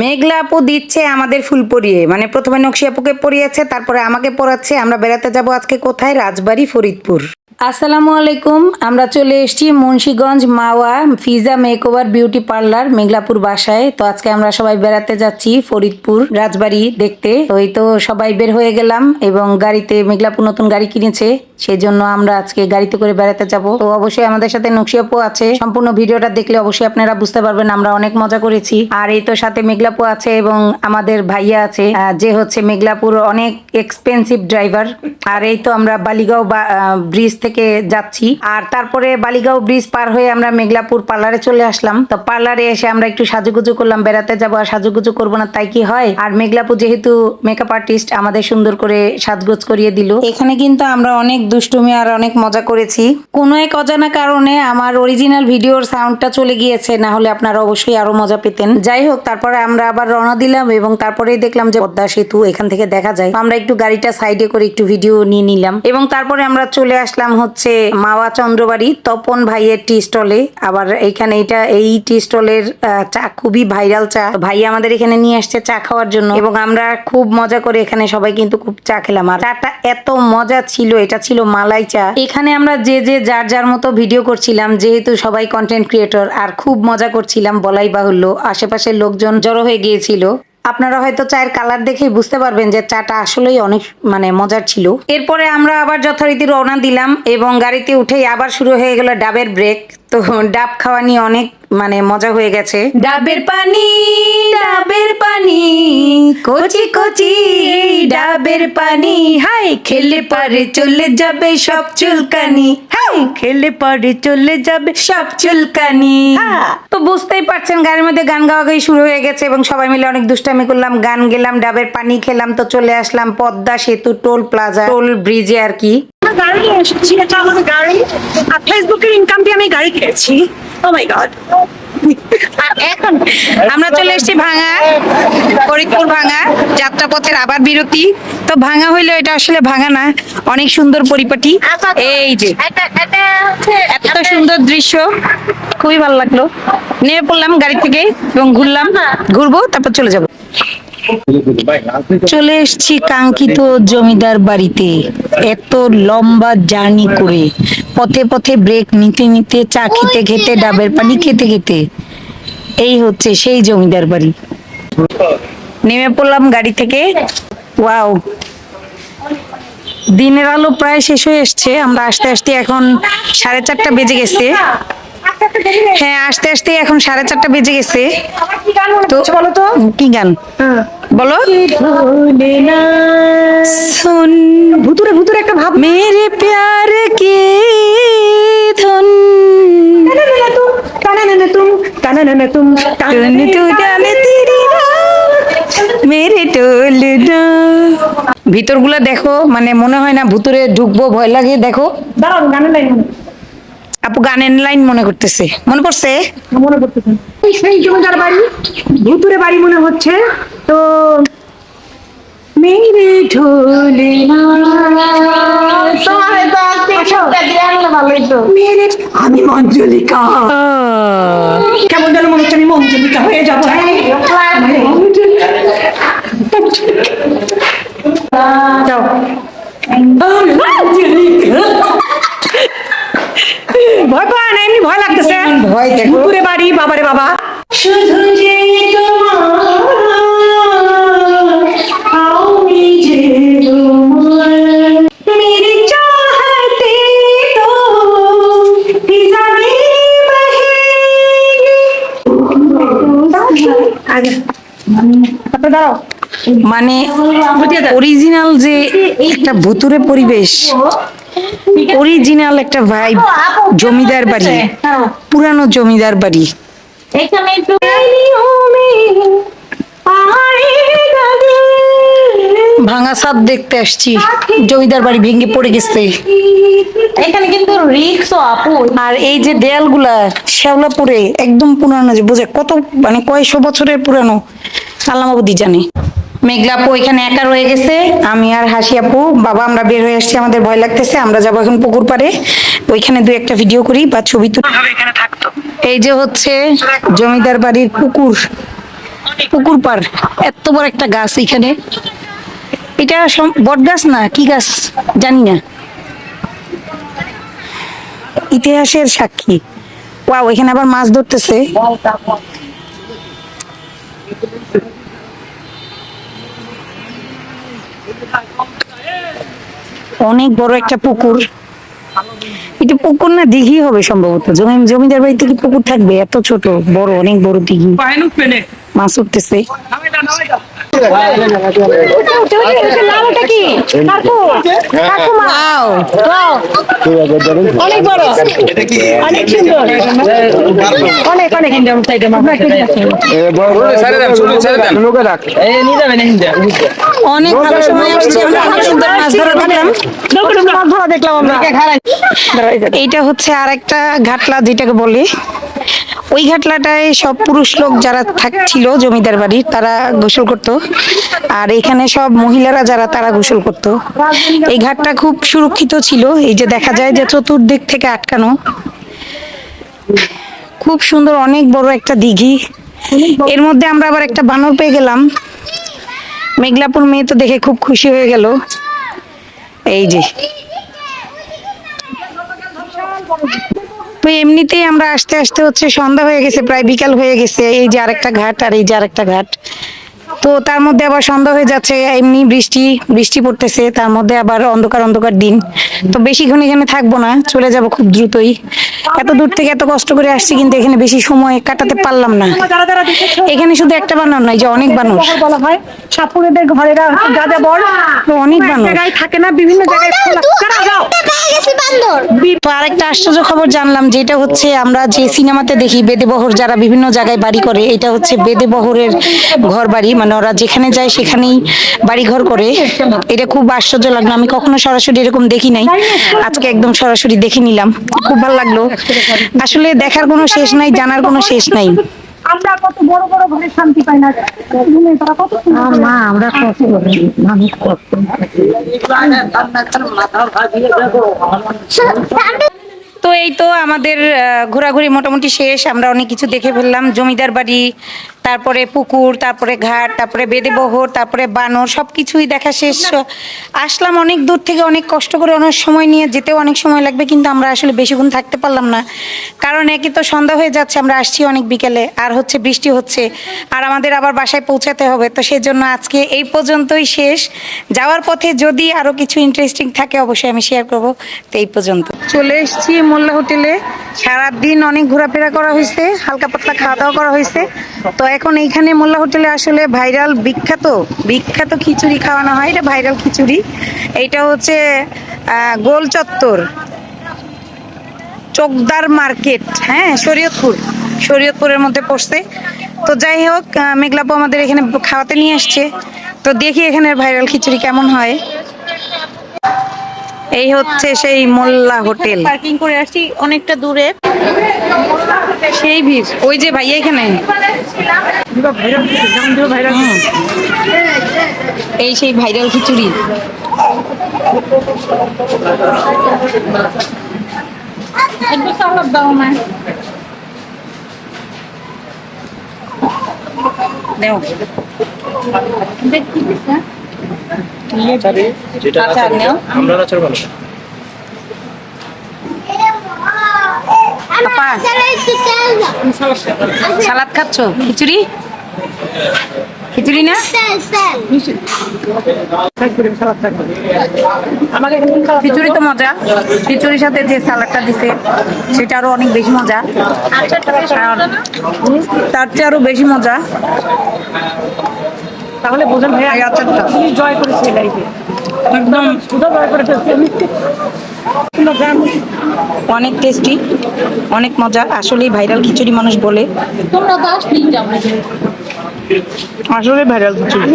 মেঘলা আপু দিচ্ছে আমাদের ফুল পরিয়ে। মানে প্রথমে নকশি আপুকে পরিয়েছে, তারপরে আমাকে পড়াচ্ছে আমরা বেড়াতে যাব আজকে কোথায়? রাজবাড়ি ফরিদপুর। আসসালামু আলাইকুম, আমরা চলে এসেছি Munshiganj Mawa Fiza makeover beauty parlour Meghlapur বাসায়। তো আজকে আমরা সবাই বেড়াতে যাচ্ছি ফরিদপুর রাজবাড়ি দেখতে। ওই তো সবাই বের হয়ে গেলাম এবং গাড়িতে মেঘলাপুর নতুন গাড়ি কিনেছে সেই জন্য আমরা আজকে গাড়িতে করে বেড়াতে যাব। তো অবশ্যই আমাদের সাথে নকশি আপু আছে। সম্পূর্ণ ভিডিওটা দেখলে অবশ্যই আপনারা বুঝতে পারবেন আমরা অনেক মজা করেছি। আর এই তো সাথে মেঘলাপু আছে এবং আমাদের ভাইয়া আছে যে হচ্ছে মেঘলাপুর অনেক এক্সপেন্সিভ ড্রাইভার আর এই তো আমরা বালিগাঁও ব্রিজ থেকে যাচ্ছি। আর তারপরে বালিগাঁও ব্রিজ পার হয়ে আমরা মেঘলাপুর পার্লারে চলে আসলাম। তো পার্লারে এসে আমরা একটু সাজুগুজু করলাম, বেড়াতে যাব আর সাজুগুজু করব না, তাই কি হয়? আর মেঘলাপুর যেহেতু মেকআপ আর্টিস্ট আমাদের সুন্দর করে সাজগোজ করিয়ে দিল। এখানে কিন্তু আমরা অনেক দুষ্টুমি আর অনেক মজা করেছি। কোনো এক অজানা কারণে আমার অরিজিনাল ভিডিওর সাউন্ডটা চলে গিয়েছে, না হলে আপনারা অবশ্যই আরও মজা পেতেন। যাই হোক, তারপরে আমরা আবার রওনা দিলাম এবং তারপরেই দেখলাম যে পদ্মা সেতু এখান থেকে দেখা যায়। আমরা একটু গাড়িটা সাইডে করে একটু ভিডিও নিয়ে নিলাম। এবং তারপরে আমরা চলে আসলাম হচ্ছে মাওয়া চন্দ্রবাড়ি তপন ভাইয়ের টি স্টলে। আবার এইখানে এটা, এই টি স্টলের চা, খুবই ভাইরাল চা। ভাই আমাদের এখানে নিয়ে আসছে চা খাওয়ার জন্য। এবং আমরা খুব মজা করে এখানে সবাই কিন্তু খুব চা খেলাম। আর চাটা এত মজা ছিল, এটা ছিল মালাই চা। এখানে আমরা যে যে, যার যার মতো ভিডিও করছিলাম, যেহেতু সবাই কন্টেন্ট ক্রিয়েটর আর খুব মজা করছিলাম বলাই বাহুল্য। আশেপাশের লোকজন জড়ো হয়ে গিয়েছিল। আপনারা হয়তো চায়ের কালার দেখেই বুঝতে পারবেন যে চাটা আসলেই অনেক মানে মজার ছিল। এরপরে আমরা আবার যথারীতি রওনা দিলাম এবং গাড়িতে উঠেই আবার শুরু হয়ে গেল ডাবের ব্রেক। তো ডাব খাওয়া নিয়ে অনেক মানে মজা হয়ে গেছে। ডাবের পানি ডাবের পানি কচি কচি ডাবের পানি। হাই খেলে পরে চলে যাবে সব চুলকানি। হাই খেলে পরে চলে যাবে সব চুলকানি। তো বুঝতেই পারছেন গাড়ির মধ্যে গান গাওয়া গাই শুরু হয়ে গেছে এবং সবাই মিলে অনেক দুষ্টামি করলাম গান গেলাম ডাবের পানি খেলাম তো চলে আসলাম পদ্মা সেতু টোল প্লাজা টোল ব্রিজে আর কি। নিয়ে এসেছি, এটা আমার গাড়ি। আর ফেসবুকের ইনকাম দিয়ে আমি গাড়ি কিনেছি। ও মাই গড এখন আমরা চলে এসেছি ভাঙা, ফরিদপুর ভাঙা, যাত্রাপথের আবার বিরতি। তো ভাঙা হইল, এটা আসলে ভাঙা না, অনেক সুন্দর পরিপাটি। এই যে, এত সুন্দর দৃশ্য, খুবই ভালো লাগল। নেমে পড়লাম গাড়ি থেকে এবং ঘুরলাম, ঘুরবো, তারপর চলে যাব। চলে এসছি কাঙ্ক্ষিত জমিদার বাড়িতে। এত লম্বা জার্নি করে। পথে পথে ব্রেক নিতে নিতে, চা খেতে খেতে, ডাবের পানি খেতে খেতে। এই হচ্ছে সেই জমিদার বাড়ি। নেমে পড়লাম গাড়ি থেকে। ওয়াও দিনের আলো প্রায় শেষ হয়ে এসছে। আমরা আসতে আসতে এখন সাড়ে চারটা বেজে গেছে। হ্যাঁ আসতে আসতে এখন সাড়ে চারটা বেজে গেছে। কি গান? বলো। শোন। ভুতুরে ভুতুরে একটা ভাব। মেরে প্যার কে ধন? কানা না তুম কানা না তুম তুই মেরে টোল না ভিতরগুলো দেখো মানে মনে হয় না ভুতুরে ঢুকবো ভয় লাগে দেখো। দাঁড়াও গানের লাইন আপু গানের লাইন মনে করতেছে। মনে পড়ছে? মনে পড়তেছে। এই সেই জমিদার বাড়ি ভুতুরে বাড়ি মনে হচ্ছে। তো মেরে ঢোলে মেরে আমি মঞ্জলিকা। কেমন যেন মনে হচ্ছে আমি মঞ্জলিকা হয়ে যাব। যাও ভয় পাওয়া না এমনি ভয় লাগতেছে। ভয় পুকুরে বাড়ি বাবারে বাবা। শুধু যে আগে আচ্ছা। তারপরে দাঁড়াও। মানে অরিজিনাল যে একটা ভুতুরে পরিবেশ অরিজিনাল একটা ভাইব জমিদার বাড়ি পুরানো জমিদার বাড়ি। ভাঙা সাপ দেখতে আসছি জমিদার বাড়ি ভেঙে পড়ে গেছে। এখানে কিন্তু রিক্স আপু। আর এই যে দেয়ালগুলা শ্যাওলা শ্যাওলাপুরে একদম পুরানো যে বোঝে কত মানে কয়শো বছরের পুরানো আল্লাহ জানে। মেঘলা আপু এখানে একা রয়ে গেছে। আমি আর হাসি আপু বাবা আমরা বের হয়ে আসছি আমাদের ভয় লাগতেছে আমরা যাব এখন পুকুর পাড়ে। ওইখানে দু একটা ভিডিও করি বা ছবি তুলি। এই যে হচ্ছে জমিদার বাড়ির পুকুর পুকুর পার এত বড় একটা গাছ এখানে। এটা বট গাছ না কি গাছ? জানি না। ইতিহাসের সাক্ষী। ওয়াও এখানে আবার মাছ ধরতেছে। অনেক বড় একটা পুকুর। এটা পুকুর না, দিঘি হবে সম্ভবত। জমি জমিদার বাড়িতে কি পুকুর থাকবে, এত ছোট, বড়, অনেক বড় দিঘি। মাছ উঠতেছে। অনেক বড় অনেক সুন্দর অনেক অনেক অনেক ভালো সময় আসছে। আমরা অনেক সুন্দর মাছ ধরা দেখলাম দেখলাম আমরা এইটা হচ্ছে আর একটা ঘাটলা যেটাকে বলে। ওই ঘাটলাটায় সব পুরুষ লোক যারা থাকছিল জমিদার বাড়ির তারা গোসল করত। আর এখানে সব মহিলারা যারা, তারা গোসল করত। এই ঘাটটা খুব সুরক্ষিত ছিল। এই যে দেখা যায় যে চতুর্দিক থেকে আটকানো। খুব সুন্দর, অনেক বড় একটা দিঘি। এর মধ্যে আমরা আবার একটা বানর পেয়ে গেলাম। মেঘলাপুর মেয়ে তো দেখে খুব খুশি হয়ে গেল। এই যে। তো এমনিতেই আমরা আস্তে আস্তে হচ্ছে সন্ধ্যা হয়ে গেছে প্রায় বিকাল হয়ে গেছে এই যে আরেকটা ঘাট আর এই যে আরেকটা ঘাট। তো তার মধ্যে আবার সন্ধ্যা হয়ে যাচ্ছে এমনি বৃষ্টি বৃষ্টি পড়তেছে তার মধ্যে আবার অন্ধকার অন্ধকার দিন। তো বেশিক্ষণ এখানে থাকব না চলে যাব খুব দ্রুতই। এত দূর থেকে এত কষ্ট করে আসছি কিন্তু এখানে বেশি সময় কাটাতে পারলাম না। এখানে শুধু একটা বানর নয় যে অনেক বানর। বলা হয় সাপুরেদের ঘরেরা বল। অনেক বানর। থাকে না বিভিন্ন জায়গায় তো আরেকটা আশ্চর্য খবর জানলাম, যেটা হচ্ছে আমরা যে সিনেমাতে দেখি বেদেবহর যারা বিভিন্ন জায়গায় বাড়ি করে, এটা হচ্ছে বেদেবহরের ঘর বাড়ি মানে ওরা যেখানে যায় সেখানেই বাড়ি ঘর করে। এটা খুব আশ্চর্য লাগল। আমি কখনো সরাসরি এরকম দেখি নাই। আজকে একদম সরাসরি দেখে নিলাম। খুব ভালো লাগল। আসলে দেখার কোনো শেষ নাই, জানার কোনো শেষ নাই। কত বড় বড় ঘরে শান্তি পায় না। ঘুমে তারা কত মা আমরা কষ্ট করি মানুষ কষ্ট তো এই তো আমাদের আহ, ঘোরাঘুরি মোটামুটি শেষ। আমরা অনেক কিছু দেখে ফেললাম। জমিদার বাড়ি তারপরে পুকুর তারপরে ঘাট তারপরে বেদেবহর তারপরে বানর সব কিছুই দেখা শেষ। আসলাম অনেক দূর থেকে অনেক কষ্ট করে অনেক সময় নিয়ে যেতেও অনেক সময় লাগবে কিন্তু আমরা আসলে বেশিক্ষণ থাকতে পারলাম না। কারণ একে তো সন্ধ্যা হয়ে যাচ্ছে আমরা আসছি অনেক বিকেলে আর হচ্ছে বৃষ্টি হচ্ছে আর আমাদের আবার বাসায় পৌঁছাতে হবে। তো সেজন্য আজকে এই পর্যন্তই শেষ। যাওয়ার পথে যদি আরও কিছু ইন্টারেস্টিং থাকে অবশ্যই আমি শেয়ার করব। তো এই পর্যন্ত। চলে এসেছি মোল্লা হোটেলে। সারাদিন অনেক ঘোরাফেরা করা হয়েছে হালকা পাতলা খাওয়া দাওয়া করা হয়েছে। তো এখন এইখানে মোল্লা হোটেলে আসলে ভাইরাল বিখ্যাত বিখ্যাত খিচুড়ি খাওয়ানো হয়। এটা ভাইরাল খিচুড়ি। এইটা হচ্ছে গোল চত্বর। চোকদার মার্কেট হ্যাঁ শরীয়তপুর। শরীয়তপুরের মধ্যে পড়ছে। তো যাই হোক মেঘলাপু আমাদের এখানে খাওয়াতে নিয়ে আসছে। তো দেখি এখানে ভাইরাল খিচুড়ি কেমন হয়। এই হচ্ছে সেই মোল্লা হোটেল। পার্কিং করে আসছি অনেকটা দূরে। সেই ভিড়। ওই যে ভাইয়া এখানে। এই সেই ভাইরাল খিচুড়ি। একটু সালাদ দাও আমায়। নেও দেখি নেও। আমরা আচার ভালো সালাদ খাচ্ছ? খিচুড়ি? খিচুড়ি না? খিচুড়ি তো মজা। খিচুড়ির সাথে যে সালাডটা দিছে সেটা আরও অনেক বেশি মজা। তার চেয়ে আরও বেশি মজা। তাহলে বোঝেন ভাই আচ্ছা আচারটা। তুমি জয় করেছে লাইফে একদম। শুধু জয় করে ফেলছে। আমি অনেক টেস্টি অনেক মজা। আসলেই ভাইরাল খিচুড়ি মানুষ বলে। তোমরা তো আসলেই যাও আসলে ভাইরাল খিচুড়ি।